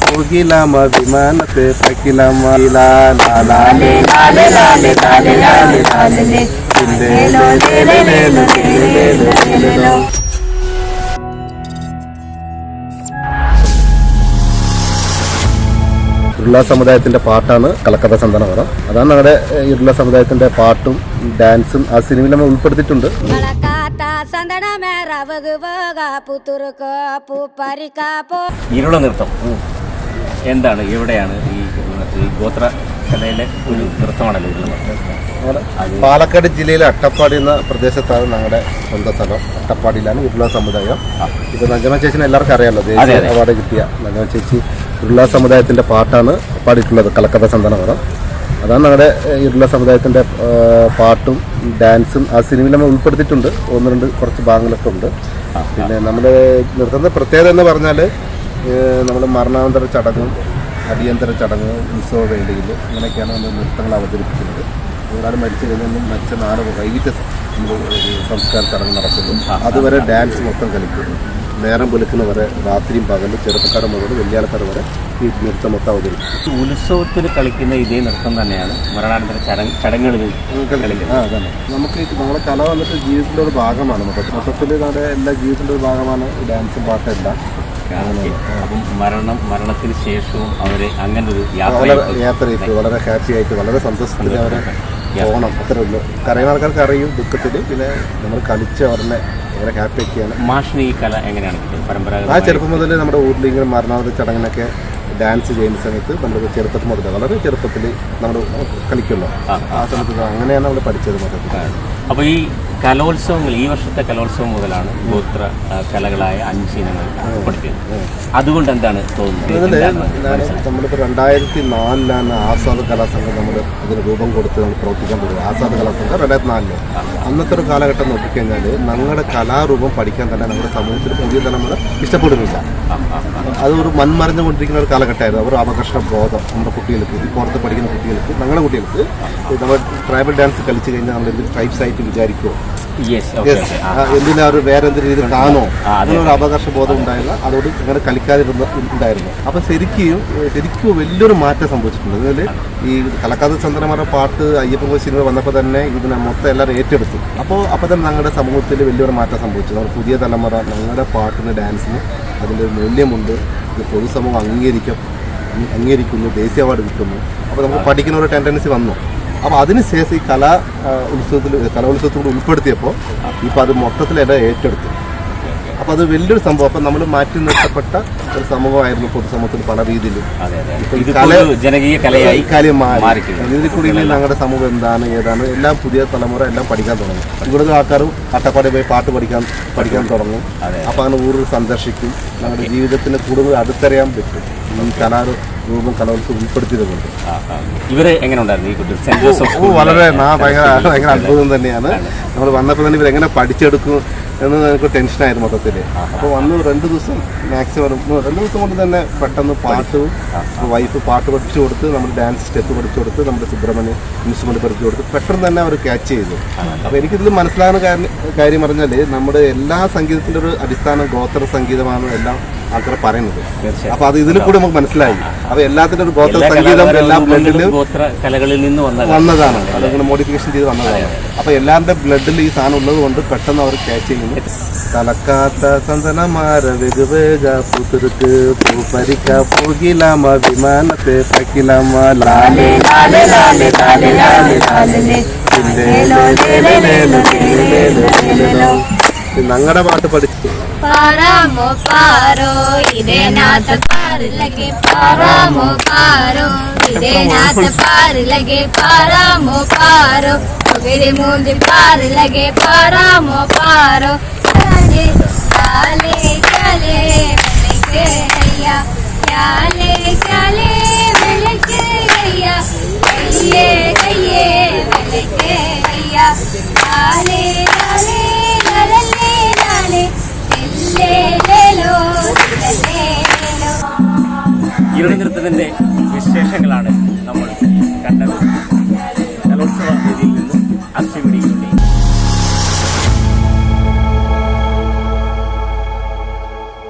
പോകിലാമ വിമാനത്തെ ലാലേ ലാലേ ലാലേ ലേലോ ലേലേ ലേലോ ലേലേ ലേലോ ലേലോ ഇരുള സമുദായത്തിന്റെ പാട്ടാണ് കലക്കഥ ചന്ദനവറ അതാണ് ഞങ്ങളുടെ ഇരുള സമുദായത്തിന്റെ പാട്ടും ഡാൻസും ആ സിനിമയിൽ നമ്മൾ ഉൾപ്പെടുത്തിയിട്ടുണ്ട് പുത്തുറുക്ക് പൂപ്പരിക്ക പോ ഇരുള നൃത്തം. എന്താണ്? എവിടെയാണ് ഈ ഈ ഗോത്ര കലയിലെ ഒരു നൃത്തമാണല്ലോ ഇരുള പാലക്കാട് ജില്ലയിലെ അട്ടപ്പാടി എന്ന പ്രദേശത്താണ് ഞങ്ങളുടെ സ്വന്തം സ്ഥലം അട്ടപ്പാടിയിലാണ് ഉരുള സമുദായം. ഇപ്പൊ നജമ ചേച്ചിനെ എല്ലാവർക്കും അറിയാമല്ലോ ദേശീയ അവാർഡ് കിട്ടിയ നജമ ചേച്ചി. ഉരുള സമുദായത്തിന്റെ പാട്ടാണ് പാടിയിട്ടുള്ളത്. കലക്കഥ ചന്ദനവറ അതാണ് നമ്മുടെ ഇരുള സമുദായത്തിന്റെ പാട്ടും ഡാൻസും ആ സിനിമയിൽ നമ്മൾ ഉൾപ്പെടുത്തിയിട്ടുണ്ട്. ഒന്ന് രണ്ട് കുറച്ച് ഭാഗങ്ങളൊക്കെ ഉണ്ട്. പിന്നെ നമ്മുടെ നിർത്തുന്ന പ്രത്യേകത എന്ന് പറഞ്ഞാൽ നമ്മൾ മരണാനന്തര ചടങ്ങും അടിയന്തര ചടങ്ങ് ഉത്സവ വേളയിൽ അങ്ങനെയൊക്കെയാണ് നമ്മൾ നൃത്തങ്ങൾ അവതരിപ്പിക്കുന്നത്. ഒരാൾ മരിച്ചു കഴിഞ്ഞാൽ മരിച്ച നാല് വൈകിട്ട് സംസ്കാര ചടങ്ങ് നടക്കുന്നു. അതുവരെ ഡാൻസ് മൊത്തം കളിക്കുന്നു. നേരം പുലിക്കുന്നവരെ വരെ രാത്രിയും പകലും ചെറുപ്പക്കാരൻ മുതൽ വലിയ ആൾക്കാർ വരെ ഈ നൃത്തം മൊത്തം അവതരിപ്പിക്കും ഉത്സവത്തിൽ കളിക്കുന്ന ഇതേ നൃത്തം തന്നെയാണ് മരണാനന്തര ചടങ്ങ് ചടങ്ങുകളിൽ ആ നമുക്ക് ഈ നമ്മുടെ കല വന്നിട്ട് ജീവിതത്തിന്റെ ഒരു ഭാഗമാണ് മൊത്തത്തിൽ മൊത്തത്തിൽ നമ്മുടെ എല്ലാ ജീവിതത്തിന്റെ ഒരു ഭാഗമാണ് ഡാൻസും പാട്ടെല്ലാം. അപ്പം മരണം മരണത്തിന് ശേഷവും അവരെ അങ്ങനെ ഒരു വളരെ യാത്ര യാത്രയിട്ട് വളരെ ഹാപ്പി ആയിട്ട് വളരെ സന്തോഷത്തിൽ അവരെ പോകണം അത്രയുള്ളൂ കരയുന്ന ആൾക്കാർക്ക് അറിയും ദുഃഖത്തിൽ. പിന്നെ നമ്മൾ കളിച്ച് അവരെ അവരെ ഹാപ്പി ഒക്കെയാണ്. മാഷിന് ഈ കല എങ്ങനെയാണ് പരമ്പരാഗത ആ ചെറുപ്പം മുതൽ നമ്മുടെ ഊരിൽ ഇങ്ങനെ മരണാവധി ചടങ്ങിനൊക്കെ ഡാൻസ് ചെയ്യുന്ന സമയത്ത് നമ്മുടെ ചെറുപ്പത്തിൽ മുതൽ വളരെ ചെറുപ്പത്തിൽ നമ്മൾ കളിക്കുള്ളൂ. ആ സമയത്ത് അങ്ങനെയാണ് നമ്മൾ പഠിച്ചത് മൊത്തത്തിൽ അപ്പോൾ ഈ കലോത്സവങ്ങൾ ഈ വർഷത്തെ കലോത്സവം മുതലാണ് ഗോത്ര കലകളായ അഞ്ച് ഇനങ്ങൾ പഠിക്കുന്നത്. അതുകൊണ്ട് എന്താണ് തോന്നുന്നത്? നമ്മളിപ്പോൾ രണ്ടായിരത്തി നാലിലാണ് ആസാദ് കലാസംഘം നമ്മൾ ഇതിന് രൂപം കൊടുത്ത് നമ്മൾ പ്രവർത്തിക്കാൻ തുടങ്ങി ആസാദ് കലാസംഘം രണ്ടായിരത്തി നാലിൽ അന്നത്തെ ഒരു കാലഘട്ടം നോക്കിക്കഴിഞ്ഞാൽ നമ്മുടെ കലാരൂപം പഠിക്കാൻ തന്നെ നമ്മുടെ സമൂഹത്തിൽ പുതിയ തലമുറ ഇഷ്ടപ്പെടുന്നില്ല. അത് ഒരു മൺമറിഞ്ഞുകൊണ്ടിരിക്കുന്ന ഒരു കാലഘട്ടമായിരുന്നു. അവർ അപകർഷണ ബോധം നമ്മുടെ കുട്ടികൾക്ക് പുറത്ത് പഠിക്കുന്ന കുട്ടികൾക്ക് ഞങ്ങളുടെ കുട്ടികൾക്ക്. നമ്മൾ ട്രൈബൽ ഡാൻസ് കളിച്ചു കഴിഞ്ഞാൽ നമ്മൾ എന്ത് ട്രൈബ്സ് ആയിട്ട് വിചാരിക്കുമോ എന്തിനാ ഒരു വേറെ എന്തെങ്കിലും രീതിയിൽ കാണോ അതിനൊരു ഒരു അപകർഷ ബോധം ഉണ്ടായില്ല അതോട് ഇങ്ങനെ കളിക്കാതിരുന്ന ഉണ്ടായിരുന്നു. അപ്പൊ ശരിക്കും ശരിക്കും വലിയൊരു മാറ്റം സംഭവിച്ചിട്ടുണ്ട്. അതുപോലെ ഈ കലക്കാത്ത ചന്ദ്രമാരുടെ പാട്ട് അയ്യപ്പൻ കോശി സിനിമ വന്നപ്പോൾ തന്നെ ഇതിനെ മൊത്തം എല്ലാവരും ഏറ്റെടുത്തു. അപ്പോൾ അപ്പോൾ തന്നെ ഞങ്ങളുടെ സമൂഹത്തിൽ വലിയൊരു മാറ്റം സംഭവിച്ചു. നമ്മുടെ പുതിയ തലമുറ ഞങ്ങളുടെ പാട്ടിന് ഡാൻസിന് അതിന്റെ ഒരു മൂല്യമുണ്ട്. ഇത് പൊതുസമൂഹം അംഗീകരിക്കും. അംഗീകരിക്കുന്നു ദേശീയ അവാർഡ് കിട്ടുന്നു. അപ്പോൾ നമുക്ക് പഠിക്കുന്ന ഒരു ടെൻഡൻസി വന്നു. അപ്പോൾ അതിനുശേഷം ഈ കലാ ഉത്സവത്തിൽ കലോത്സവത്തോട് ഉൾപ്പെടുത്തിയപ്പോൾ ഇപ്പോൾ അത് മൊത്തത്തിൽ എല്ലാം ഏറ്റെടുത്തു. അപ്പോൾ അത് വലിയൊരു സംഭവം. അപ്പം നമ്മൾ മാറ്റി നിർത്തപ്പെട്ട ഒരു സമൂഹമായിരുന്നു പൊതുസമൂഹത്തിൽ പല രീതിയിലും. ജനകീയ കലയായി മാറി. ഇതിൽ കൂടി ഞങ്ങളുടെ സമൂഹം എന്താണ് ഏതാണ് എല്ലാം പുതിയ തലമുറ എല്ലാം പഠിക്കാൻ തുടങ്ങും. ഇവിടുത്തെ ആൾക്കാരും അട്ടപ്പാടി പോയി പാട്ട് പഠിക്കാൻ പഠിക്കാൻ തുടങ്ങും. അപ്പൊ അപ്പോൾ അങ്ങനെ ഊരിൽ സന്ദർശിക്കും. ഞങ്ങളുടെ ജീവിതത്തിന് കൂടുതൽ അടുത്തറിയാൻ പറ്റും. ഈ കലാരൂപം കലോത്സവം ഉൾപ്പെടുത്തിയതുകൊണ്ട്. ഇവരെ എങ്ങനെ ഉണ്ടായിരുന്നു ഈ കുട്ടി സെന്റ് ജോസഫ് വളരെ ഭയങ്കര ഭയങ്കര അത്ഭുതം തന്നെയാണ്. നമ്മൾ വന്നപ്പോൾ തന്നെ ഇവരെങ്ങനെ പഠിച്ചെടുക്കും എന്ന് എനിക്ക് ടെൻഷനായിരുന്നു മൊത്തത്തിൽ അപ്പോൾ വന്ന് രണ്ട് ദിവസം മാക്സിമം രണ്ട് ദിവസം കൊണ്ട് തന്നെ പെട്ടെന്ന് പാട്ട് വൈഫ് പാട്ട് പഠിച്ചു കൊടുത്ത് നമ്മൾ ഡാൻസ് സ്റ്റെപ്പ് പഠിച്ചു കൊടുത്ത് നമ്മുടെ സുബ്രഹ്മണ്യം ഇൻസ്ട്രുമെന്റ് പഠിച്ചു കൊടുത്ത് പെട്ടെന്ന് തന്നെ അവർ ക്യാച്ച് ചെയ്തു. അപ്പോൾ എനിക്കിതിൽ മനസ്സിലാകുന്ന കാര്യം പറഞ്ഞാൽ പറഞ്ഞാൽ നമ്മുടെ എല്ലാ സംഗീതത്തിന്റെ ഒരു അടിസ്ഥാനം ഗോത്ര സംഗീതമാണ് എല്ലാം ആൾക്കാർ പറയുന്നത് അപ്പൊ അപ്പോൾ അത് ഇതിൽ കൂടെ നമുക്ക് മനസ്സിലായി അപ്പൊ എല്ലാത്തിന്റെ ഒരു ഗോത്ര സംഗീതം എല്ലാ ബ്ലഡിലും കലകളിൽ നിന്ന് വന്നതാണ് അതിങ്ങനെ മോഡിഫിക്കേഷൻ ചെയ്ത് വന്നതാണ് അപ്പൊ എല്ലാവരുടെ ബ്ലഡിൽ ഈ സാധനം ഉള്ളത് കൊണ്ട് പെട്ടെന്ന് അവർ ക്യാച്ച് ചെയ്യുന്നു തലക്കാത്ത സന്തനമാര വെകുവേഗ പുതുർക്ക് പൂപ്പരിക്ക പോകിലാമ വിമാനത്തെ പക്കിലാമ ലാലേ ലാലേ ലാലേ ലാലേ ലാലേ ലാലേ ലേലോ ലേലേ ലേലോ ലേലേ ലേലോ ഞങ്ങളുടെ പാട്ട് പഠിച്ചു പാറാമോ പാറോ ഇതേ നാഥ പാറിലകെ പാറാമോ പാറോ ഇതേ നാഥ പാറിലകെ പാറാമോ പാറോ मेरे मुंज पार लगे पारा मो पारो चले चले चले मिलके गैया चले चले मिलके गैया गइये गइये मिलके गैया चले चले लो വിശേഷങ്ങളാണ് നമ്മൾ